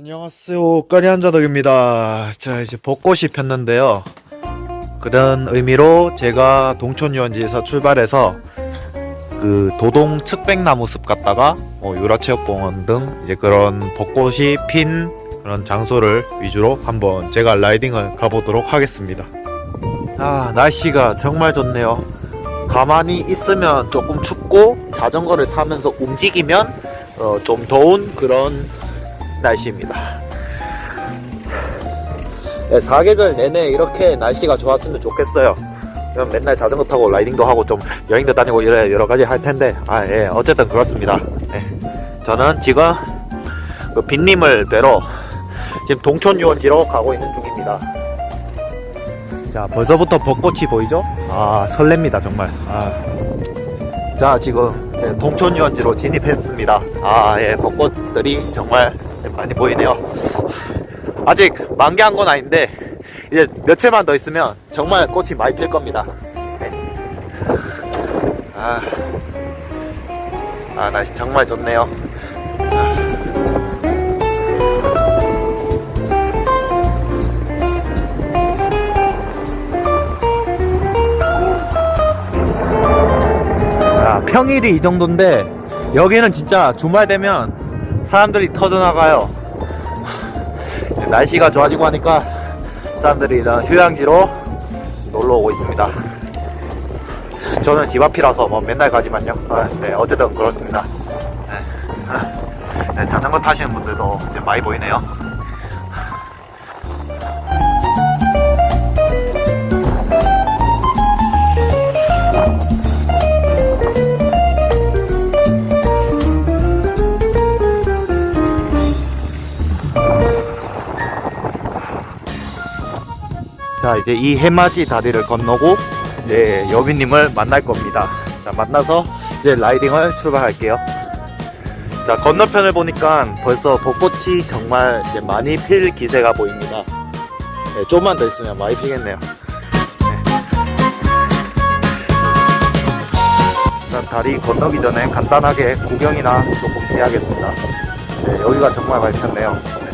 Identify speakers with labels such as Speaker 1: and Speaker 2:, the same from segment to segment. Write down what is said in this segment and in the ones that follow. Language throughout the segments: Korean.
Speaker 1: 안녕하세요. 까리한자덕입니다. 자 이제 벚꽃이 폈는데요. 그런 의미로 제가 동촌유원지에서 출발해서 그 도동 측백나무 숲 갔다가 뭐 유라체육공원 등 이제 그런 벚꽃이 핀 그런 장소를 위주로 한번 제가 라이딩을 가보도록 하겠습니다. 아 날씨가 정말 좋네요. 가만히 있으면 조금 춥고 자전거를 타면서 움직이면 어, 좀 더운 그런 날씨입니다. 네, 사계절 내내 이렇게 날씨가 좋았으면 좋겠어요. 그럼 맨날 자전거 타고 라이딩도 하고 좀 여행도 다니고 이래 여러 가지 할 텐데 아 예 어쨌든 그렇습니다. 예. 저는 지금 그 빈님을 뵈러 지금 동촌 유원지로 가고 있는 중입니다. 자 벌써부터 벚꽃이 보이죠? 아 설렙니다 정말. 아. 자 지금 제 동촌 유원지로 진입했습니다. 아 예 벚꽃들이 정말 많이 보이네요. 아직 만개한 건 아닌데 이제 며칠만 더 있으면 정말 꽃이 많이 필 겁니다. 네. 아, 아 날씨 정말 좋네요. 아, 평일이 이 정도인데 여기는 진짜 주말 되면 사람들이 터져나가요. 날씨가 좋아지고 하니까 사람들이 이런 휴양지로 놀러 오고 있습니다. 저는 집 앞이라서 뭐 맨날 가지만요. 아, 네, 어쨌든 그렇습니다. 네. 네, 자전거 타시는 분들도 이제 많이 보이네요. 자 이제 이 해맞이 다리를 건너고 이제 여비님을 만날 겁니다. 자 만나서 이제 라이딩을 출발할게요. 자 건너편을 보니까 벌써 벚꽃이 정말 이제 많이 필 기세가 보입니다. 네, 좀만 더 있으면 많이 피겠네요. 네. 일단 다리 건너기 전에 간단하게 구경이나 조금 해야겠습니다. 네, 여기가 정말 폈네요.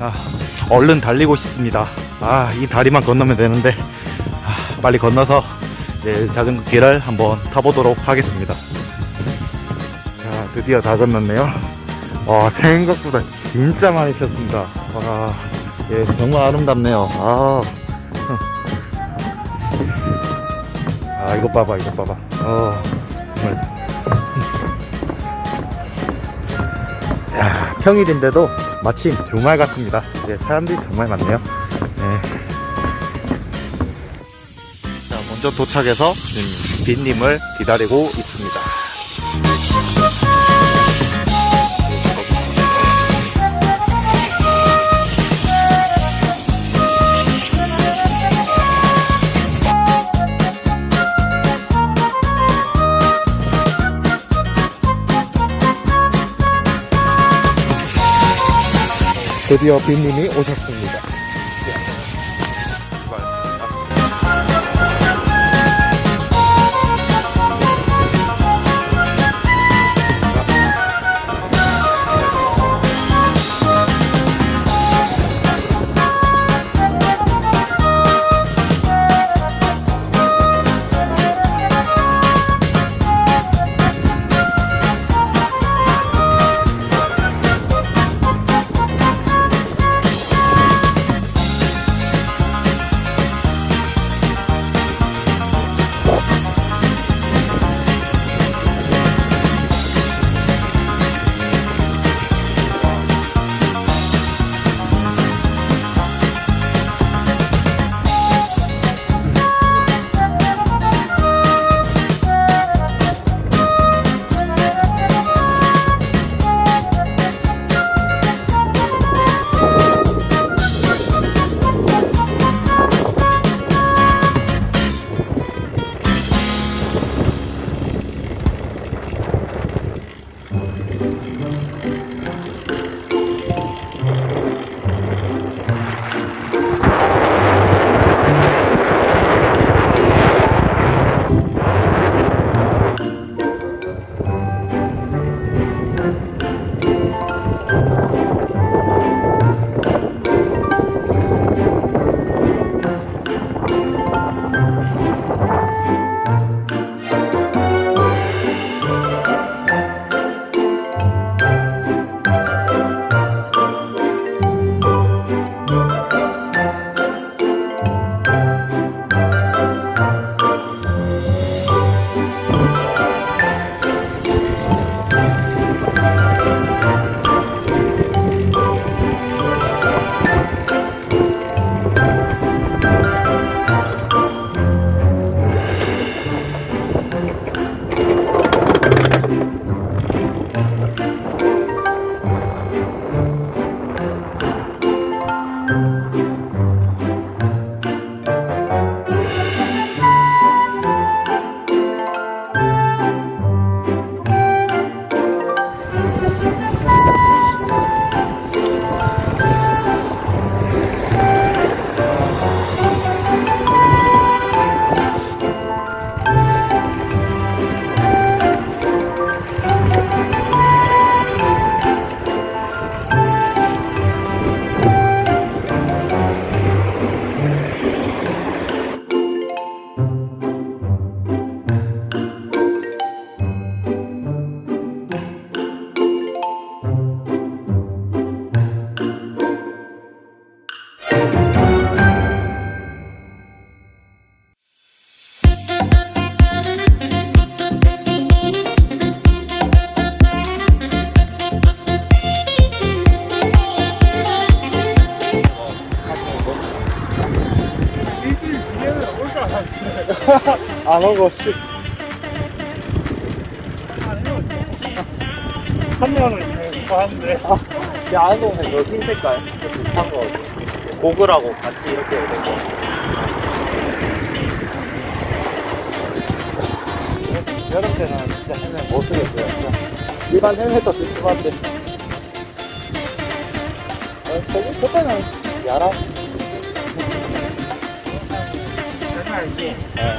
Speaker 1: 아, 얼른 달리고 싶습니다. 아, 이 다리만 건너면 되는데, 아, 빨리 건너서 이제 자전거 길을 한번 타보도록 하겠습니다. 자, 드디어 다 건넜네요. 와, 생각보다 진짜 많이 폈습니다. 와, 예, 정말 아름답네요. 아, 아, 이거 봐봐, 이거 봐봐. 어, 정말. 야, 평일인데도 마침 주말 같습니다. 네, 사람들이 정말 많네요. 네. 자, 먼저 도착해서 빈님을 기다리고 있습니다. 드디어 빈님이 오셨습니다. 안 오고 씨.
Speaker 2: 한 명은 지금 하는데
Speaker 1: 아, 야 안 오면 저흰 색깔 비슷한 거 고글하고 같이 이렇게 해야 되고. 여름 때는 진짜 헬멧 못 쓰겠어요. 그냥 일반 헬멧도 찝찝한데. 어, 저기 그때는 야라.
Speaker 2: 이게
Speaker 1: 네.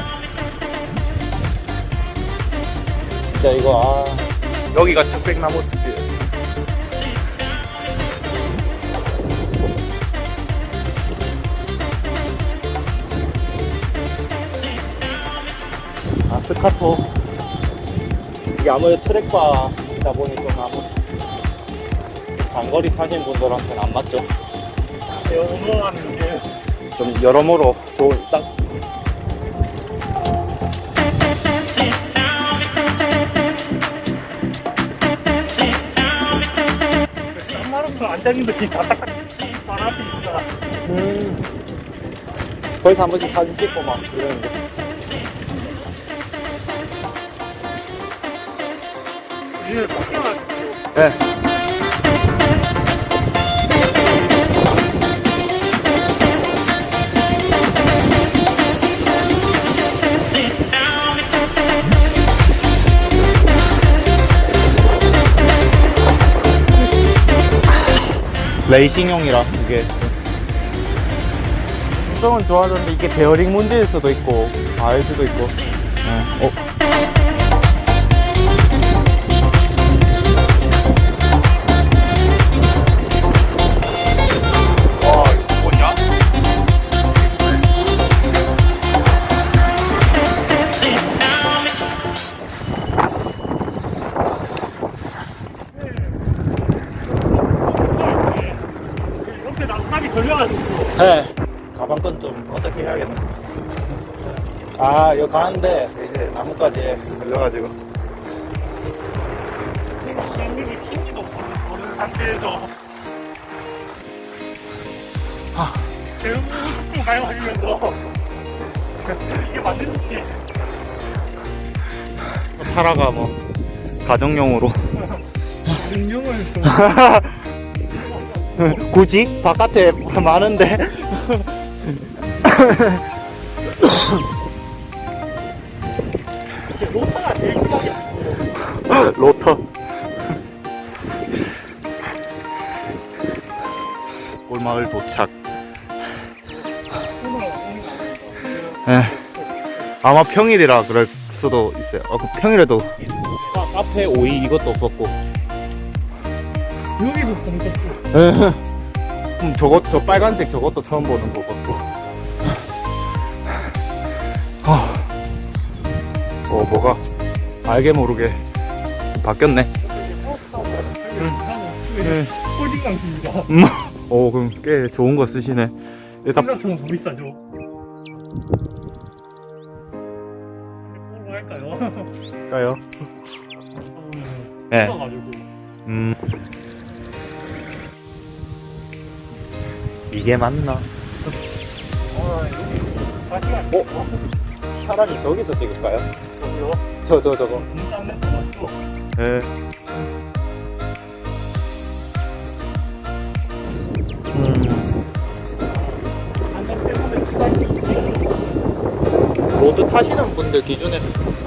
Speaker 1: 진짜 이거 아 여기가 특백나무 숲이에요. 아 스카토 이게 아무래도 트랙바다 보니 좀 아무 장거리 타시는 분들한테는 안 맞죠.
Speaker 2: 영어하는 게
Speaker 1: 좀 여러모로 좋은 딱
Speaker 2: 한마름도 안 잡는데 뒤다 딱딱 바로 앞에 있다
Speaker 1: 음. 거기서 한 번씩 사진 찍고 막 이러는데. 네. 레이싱용이라 이게 성은 좋아하는데 이게 베어링 문제일 수도 있고 알 수도 있고 네. 어. 가는데 이제 나뭇가지에 걸려가지고.
Speaker 2: 생님이 핑기도 모르는 상태에서
Speaker 1: 아.
Speaker 2: 대응 소품 가용하시면서 이게 맞는지
Speaker 1: 타라가 뭐 가정용으로
Speaker 2: 운영을
Speaker 1: 굳이 바깥에 많은데 골마을 도착. 예. 아마 평일이라 그럴 수도 있어요. 어, 그 평일에도. 카- 카페 오이 이것도 없었고.
Speaker 2: 여기서 공쳤고.
Speaker 1: 음, 저것 저 빨간색 저것도 처음 보는 것 같고. 아, 어 뭐가 알게 모르게 바뀌었네. 네.
Speaker 2: 홀딩 강입니다.
Speaker 1: 음, 오 그럼 꽤 좋은 거 쓰시네. 일단
Speaker 2: 생각처럼 더 비싸죠 뭐로 할까요?
Speaker 1: 까요. 네.
Speaker 2: 가지고
Speaker 1: 음. 이게 맞나? 어? 차라리 저기서 찍을까요?
Speaker 2: 저기요
Speaker 1: 저 저 저거. 네. 타시는 분들 기준에 줄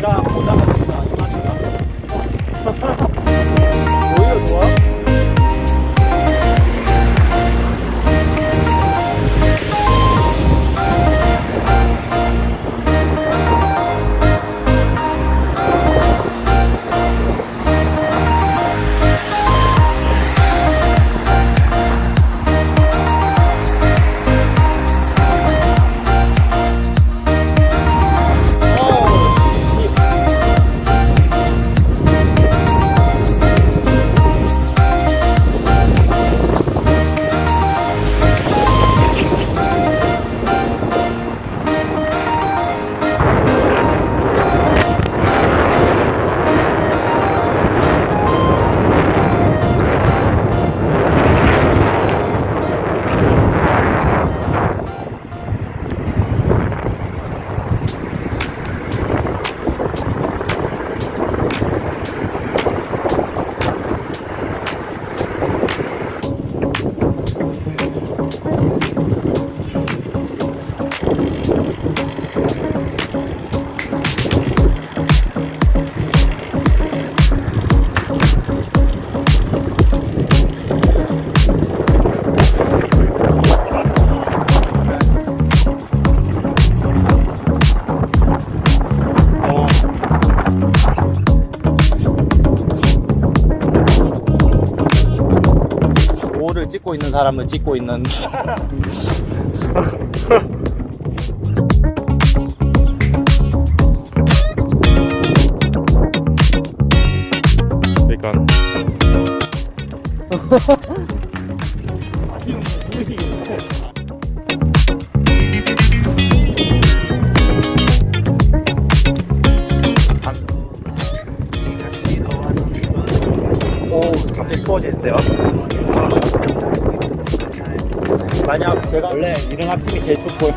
Speaker 1: 大口
Speaker 2: 찍고 있는 사람은 찍고 있는. 그러니까
Speaker 1: 원래 이른 아침이 제일 춥고요.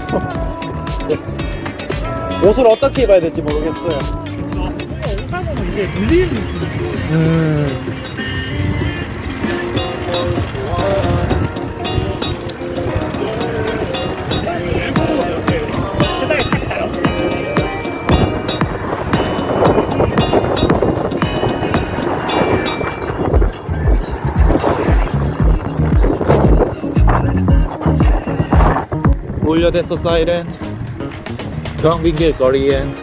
Speaker 1: 옷을 어떻게 입어야 될지 모르겠어요.
Speaker 3: 오사고는 이게 눌리는 느낌이
Speaker 1: 음. 울려댔어 사이렌. 경빈길 거리엔